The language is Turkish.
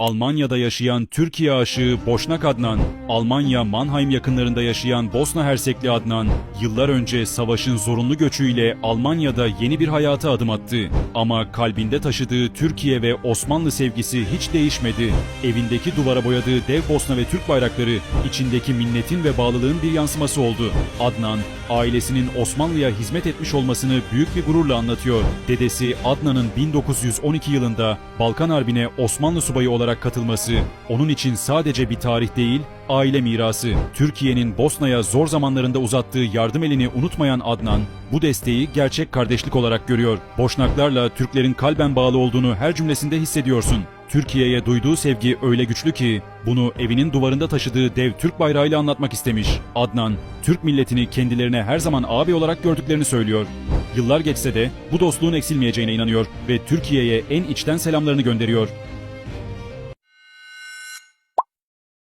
Almanya'da yaşayan Türkiye aşığı Boşnak Adnan, Almanya Mannheim yakınlarında yaşayan Bosna Hersekli Adnan, yıllar önce savaşın zorunlu göçüyle Almanya'da yeni bir hayata adım attı. Ama kalbinde taşıdığı Türkiye ve Osmanlı sevgisi hiç değişmedi. Evindeki duvara boyadığı dev Bosna ve Türk bayrakları içindeki minnetin ve bağlılığın bir yansıması oldu. Adnan, ailesinin Osmanlı'ya hizmet etmiş olmasını büyük bir gururla anlatıyor. Dedesi Adnan'ın 1912 yılında Balkan Harbi'ne Osmanlı subayı olarak katılması, onun için sadece bir tarih değil, aile mirası. Türkiye'nin Bosna'ya zor zamanlarında uzattığı yardım elini unutmayan Adnan, bu desteği gerçek kardeşlik olarak görüyor. Boşnaklarla Türklerin kalben bağlı olduğunu her cümlesinde hissediyorsun. Türkiye'ye duyduğu sevgi öyle güçlü ki bunu evinin duvarında taşıdığı dev Türk bayrağıyla anlatmak istemiş. Adnan, Türk milletini kendilerine her zaman abi olarak gördüklerini söylüyor. Yıllar geçse de bu dostluğun eksilmeyeceğine inanıyor ve Türkiye'ye en içten selamlarını gönderiyor.